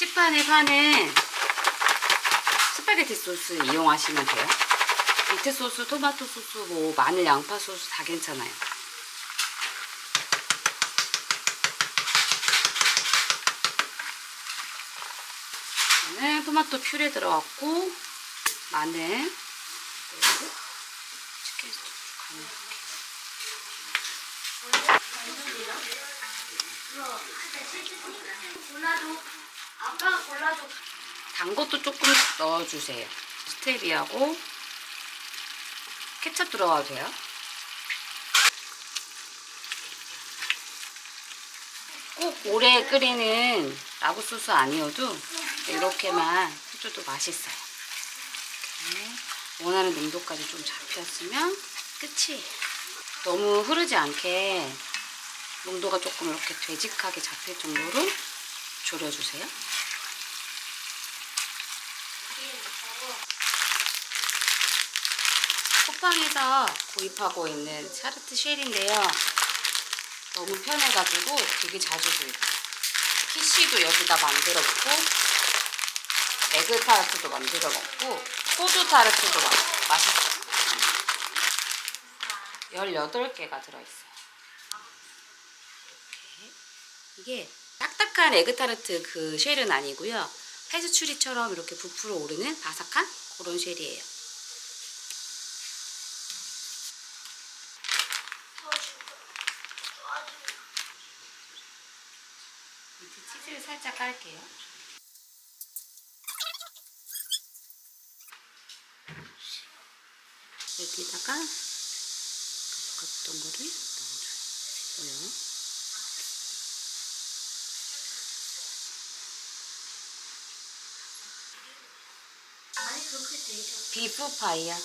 시판에 파는 스파게티 소스 이용하시면 돼요. 미트 소스, 토마토 소스, 뭐 마늘, 양파 소스 다 괜찮아요. 저는 토마토 퓨레 들어갔고 마늘 그리고 치킨 스톡 간을. 아빠가 골라줘. 단 것도 조금 넣어주세요. 스테비하고 케첩 들어가도 돼요. 꼭 오래 끓이는 라구 소스 아니어도 이렇게만 해줘도 맛있어요. 원하는 농도까지 좀 잡혔으면 끝이에요. 너무 흐르지 않게 농도가 조금 이렇게 되직하게 잡힐 정도로 졸여주세요. 쿠팡에서 구입하고 있는 차르트 쉘인데요. 너무 편해가지고 되게 자주 구입해요. 키쉬도 여기다 만들어 먹고 에그 타르트도 만들어 먹고 호두 타르트도 마, 맛있어요. 18개가 들어있어요. 이게 딱딱한 에그 타르트 그 쉘은 아니고요. 페스츄리처럼 이렇게 부풀어 오르는 바삭한 그런 쉘이에요. 밑에 치즈를 살짝 깔게요. 여기다가 깎았던 거를 넣어줘요. 아니, 그렇게 되죠. 비프 파이야. 자,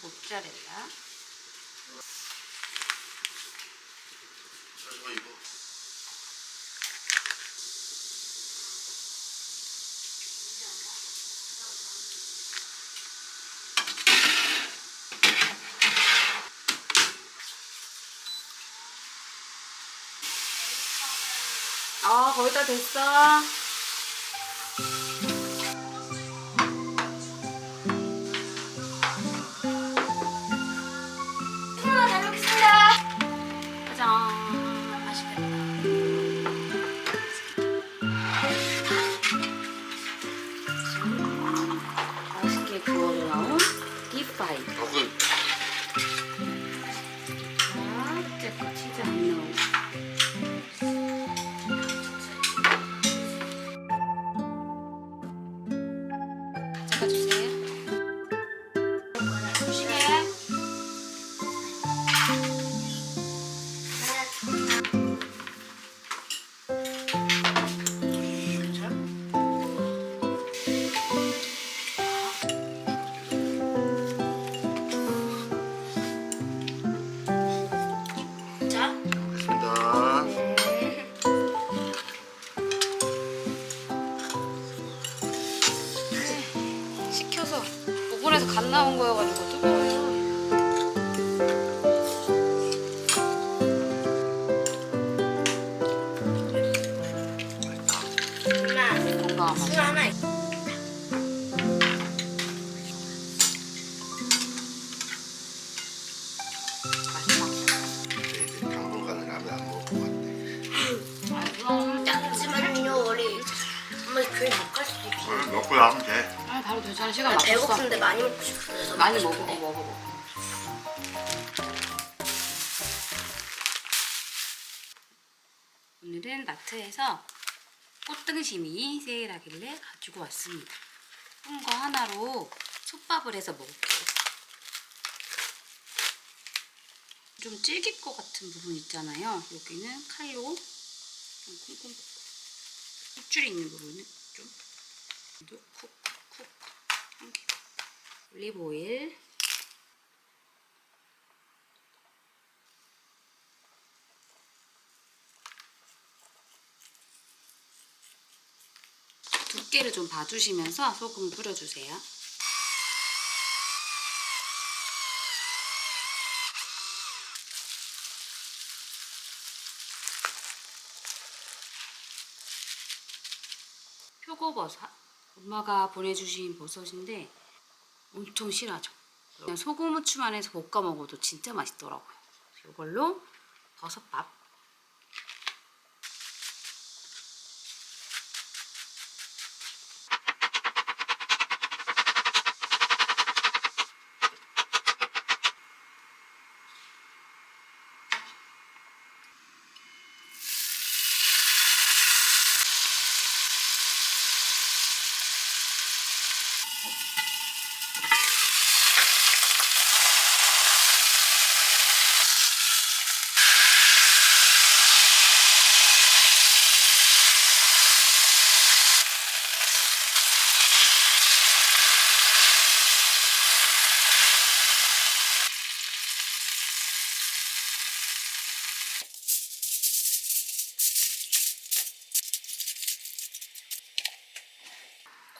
모짜렐라. 자 이거 아, 거의 다 됐어. 배고픈데 많이 먹고 싶은데. 많이 먹어 먹어 먹어. 오늘은 마트에서 꽃등심이 세일하길래 가지고 왔습니다. 큰거 하나로 솥밥을 해서 먹을게요. 좀 질길 것 같은 부분 있잖아요. 여기는 칼로 좀 콩콩 핏줄이 있는 부분은 좀 개. 올리브 오일 두께를 좀 봐주시면서 소금을 뿌려주세요. 표고버섯 엄마가 보내주신 버섯인데 엄청 실하죠. 그냥 소금 후추만 해서 볶아 먹어도 진짜 맛있더라고요. 이걸로 버섯밥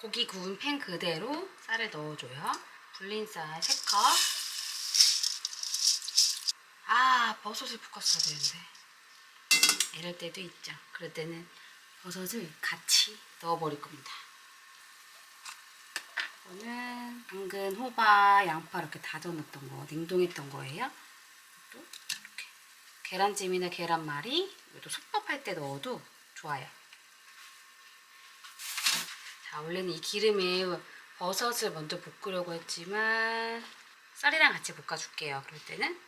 고기 구운 팬 그대로 쌀을 넣어줘요. 불린 쌀 3컵. 아, 버섯을 볶았어야 되는데. 이럴 때도 있죠. 그럴 때는 버섯을 같이 넣어버릴 겁니다. 이거는 당근, 호박, 양파 이렇게 다져놨던 거, 냉동했던 거예요. 또 이렇게 계란찜이나 계란말이, 이것도 솥밥할 때 넣어도 좋아요. 자, 원래는 이 기름에 버섯을 먼저 볶으려고 했지만 쌀이랑 같이 볶아줄게요. 그럴 때는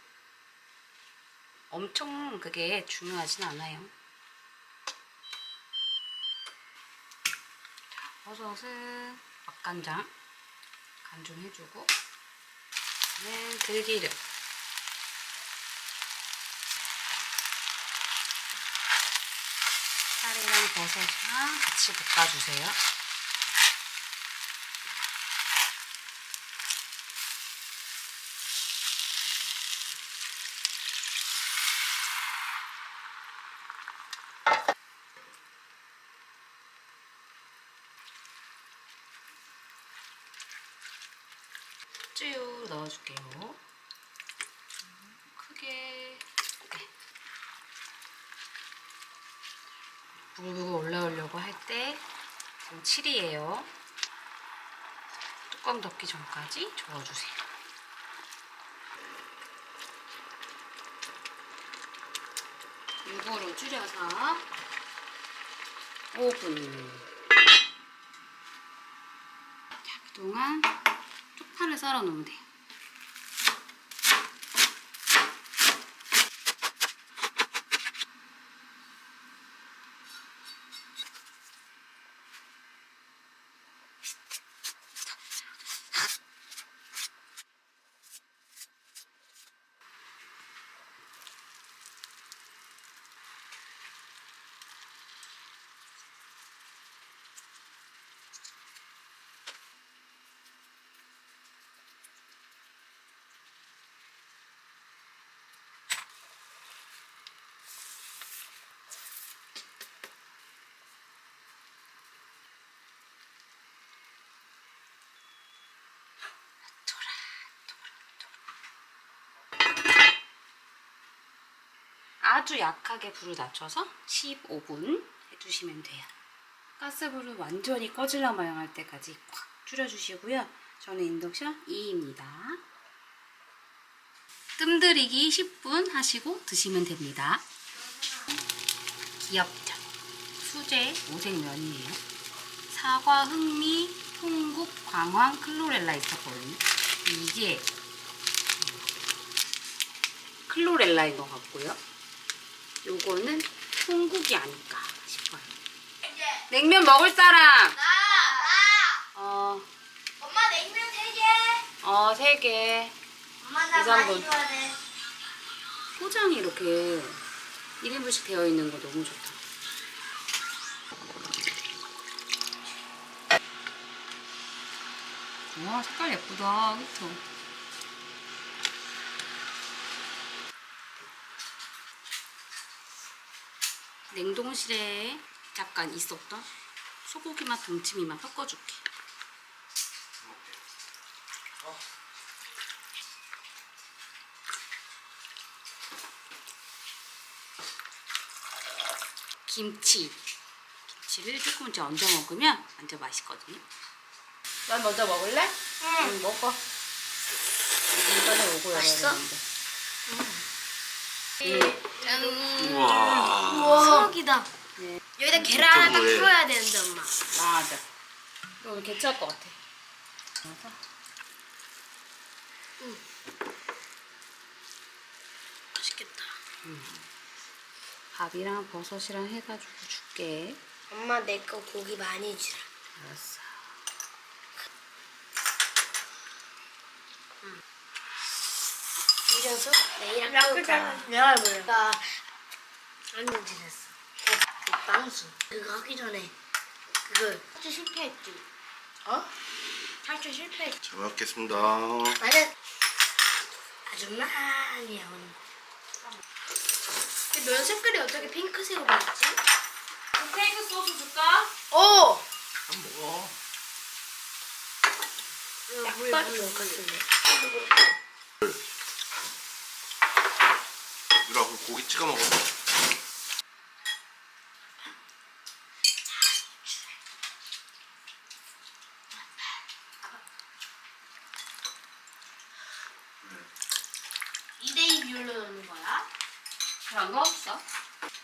엄청 그게 중요하진 않아요. 자, 버섯은 맛간장 간종해주고 는 들기름 쌀이랑 버섯이랑 같이 볶아주세요. 쭉 넣어줄게요. 크게. 네. 부글부글 올라오려고 할 때 지금 7이에요. 뚜껑 덮기 전까지 저어주세요. 유보로 줄여서 5분. 자, 그동안 쪽파를 썰어 놓으면 돼요. 아주 약하게 불을 낮춰서 15분 해주시면 돼요. 가스불을 완전히 꺼질라 마용할 때까지 꽉 줄여주시고요. 저는 인덕션 2입니다. 뜸들이기 10분 하시고 드시면 됩니다. 귀엽죠? 수제 오색면이에요. 사과, 흑미, 홍국 광황 클로렐라 있었거든요. 이게 클로렐라인 것 같고요. 요거는 홍국이 아닐까 싶어요. 냉면 먹을 사람. 나! 나! 어, 엄마 냉면 세 개! 어, 세 개. 엄마 나 이상분. 많이 좋아해. 포장이 이렇게 1인분씩 되어 있는 거 너무 좋다. 와, 색깔 예쁘다. 그쵸? 냉동실에 잠깐 있었던 소고기 맛 동치미 맛 섞어줄게. 김치. 김치를 조금 이제 얹어 먹으면 완전 맛있거든요. 난 먼저 먹을래? 응, 먹어. 이거는 오고 맛있어? 우와. 우와. 수박이다. 네. 여기다 계란 하나 딱? 풀어야 되는데 엄마. 맞아. 이거 괜찮을 것 같아. 그래서 맛있겠다. 밥이랑 버섯이랑 해가지고 줄게. 엄마 내 거 고기 많이 주라. 알았어. 이래서 내일랑 끓까 내가 뭐야? 완전 지냈어. 그 빵수. 그거 하기 전에 그거 탈출 실패했지. 어? 탈출 실패했지. 잘 먹겠습니다. 나는 아주 많이 나오는 거. 근데 면 색깔이 어떻게 핑크색으로 됐지? 스테이크 소스 줄까? 오! 한 먹어. 약발 좋을 것 같은데. 유라 그 고기 찍어 먹어. 이대이 비율로 넣는 거야? 그런 거 없어.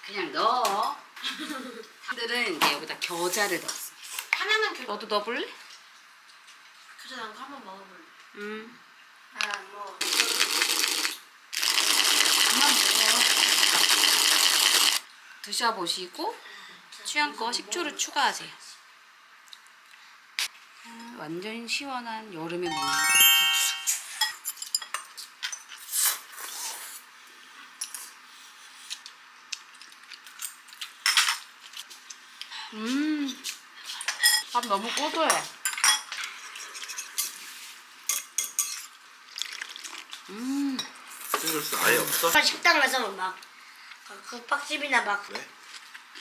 그냥 넣어. 사람들은 이제 여기다 겨자를 넣었어. 하나만 겨. 너도 넣어볼래? 그래서 난거 한번 먹어볼래. 응. 아, 뭐. 드셔보시고 취향껏 식초를 추가하세요. 아, 완전 시원한 여름에 먹는 국 밥 너무 고소해. 음, 싱글스 아예 없어? 아빠 식당 가서 막, 그 국밥집이나 막. 왜?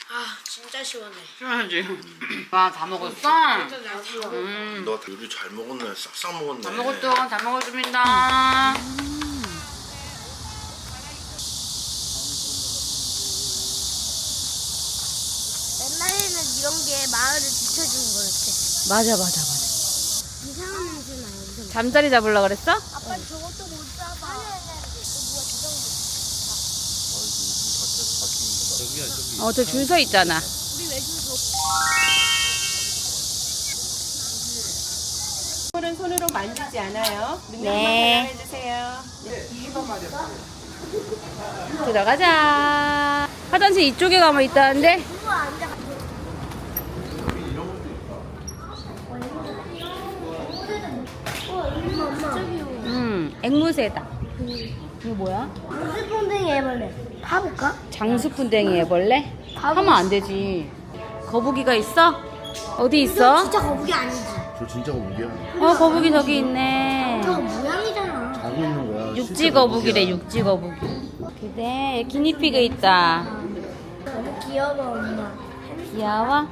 아, 진짜 시원해. 시원하지. 와, 다 먹었어? 음. 너 요리 잘 먹었네. 싹싹 먹었네. 다 먹었죠. 다 먹었습니다. 옛날에는 이런 게 마을을 비춰주는 거였대. 맞아, 맞아, 맞아. 이상한 냄새 나요. 무슨. 잠자리 잡으려 그랬어? 아빠 저것도 못 잡아. 아니, 아니, 아니. 누가 어, 저 줄 서 있잖아. 손은 손으로 만지지 않아요. 네. 해주세요. 들어가자. 화장실 이쪽에 가면 있다는데? 누가 앉아. 음, 앵무새다. 이거 뭐야? 무슨 pon댕이 해볼래? 가볼까? 장수푼댕이 해볼래? 하면 안 되지. 거북이가 있어? 어디 있어? 진짜 거북이 아니지? 저 진짜 거북이야. 어, 거북이 저기 있네. 저거 모양이잖아. 자고 있는 거야. 육지 거북이래, 육지 거북이. 그래, 기니피그 있다. 너무 귀여워, 엄마. 귀여워?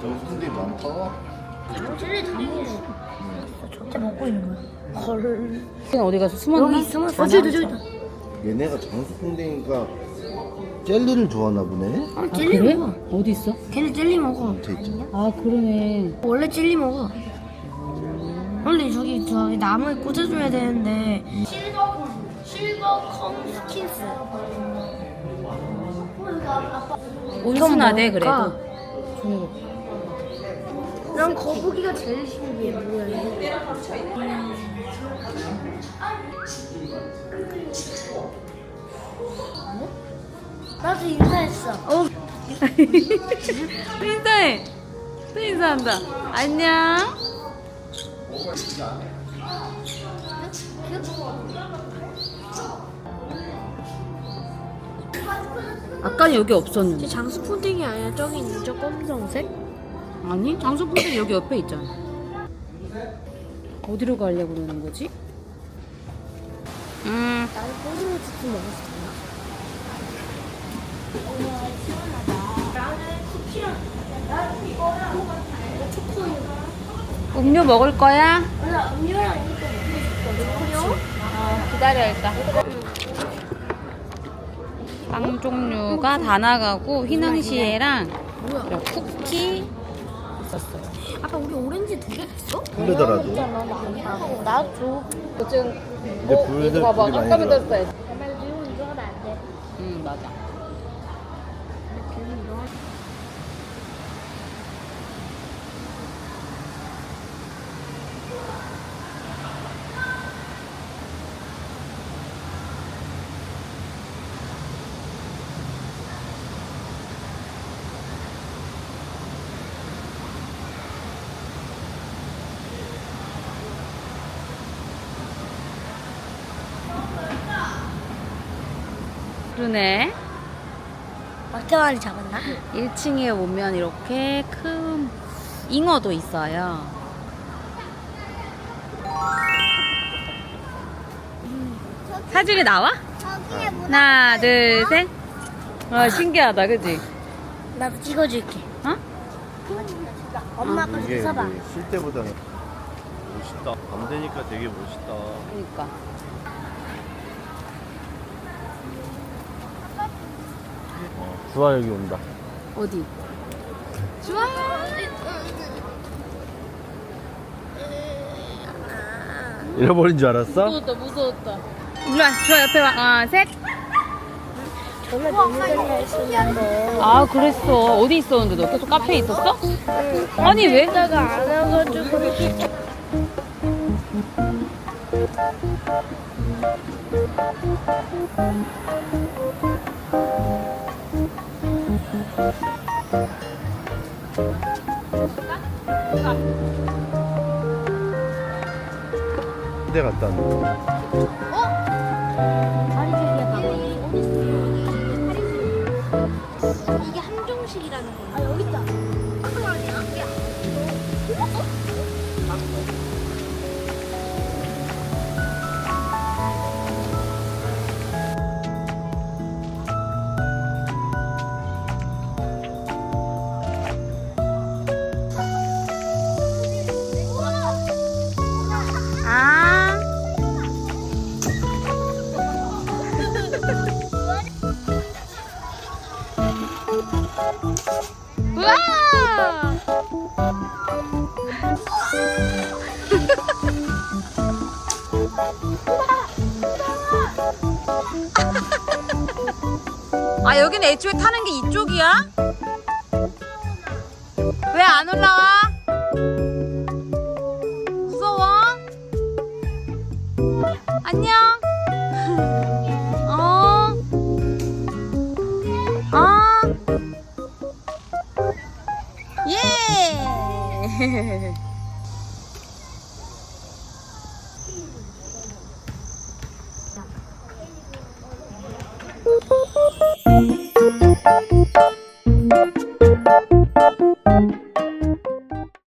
저 손들이 많다. 다 먹어. 진짜 먹고 있는 거야. 헐. 어디 가서 숨었나? 여기 숨었어. 어, 저기다, 저기다. 얘네가 장수풍뎅이가 젤리를 좋아하나 보네. 아, 젤리 먹어. 어디 있어? 걔네 젤리 먹어. 저 있잖아. 아, 그러네. 원래 젤리 먹어. 원래 저기 저기 나무에 꽂아줘야 되는데. 실버콘, 실버콘 스킨스. 온순하대, 그래도. 난 거북이가 제일 신 기해 뭐야 나도 인사했어 또 인사해. 또 인사한다. 안녕. 아까 여기 없었는데. 장수 푸딩이 아니라 저기 있는 저 검정색? 아니 장소분들 여기 옆에 있잖아. 어디로 가려고 그러는 거지? 음 나는 꼬리로 치킨 먹었어 음료 먹을 거야? 나 음료랑 이거 먹고 싶거든 어, 기다려 일단. 빵 종류가 다 나가고 휘낭시에랑 쿠키 있었어요. 아까 우리 오렌지 두개 줬어? 흐르더라도. 나도 지금 근데 불들 불이 많이 들어. 떴어요. 정말 지금 이거 하면 안 돼. 응 맞아. 지금 이거 하면 그러네. 막대가리 잡았나? 1층에 오면 이렇게 큰 잉어도 있어요. 사진이 나와? 하나, 둘, 셋. 와, 신기하다, 그지? 나도 찍어줄게. 어? 엄마 아빠 이게 좀 써봐. 우리 쉴 때보다는 멋있다. 밤 되니까 되게 멋있다. 그러니까. 주아 여기 온다. 어디? 좋아요. 잃어버린 줄 알았어? 무서웠다, 무서웠다. 일로 와, 좋아, 옆에 와. 하나, 너무. 아, 그랬어. 어디 있었는데 너 계속 카페에 있었어? 아니, 왜? 내가 안 와가지고. 군대 갔다 왔는데. 파리색이야 봐봐. 어디 이게 아, 여기는 애초에 타는 게 이쪽이야? 왜 안 올라와? 무서워? 안녕. 어. 어. 예.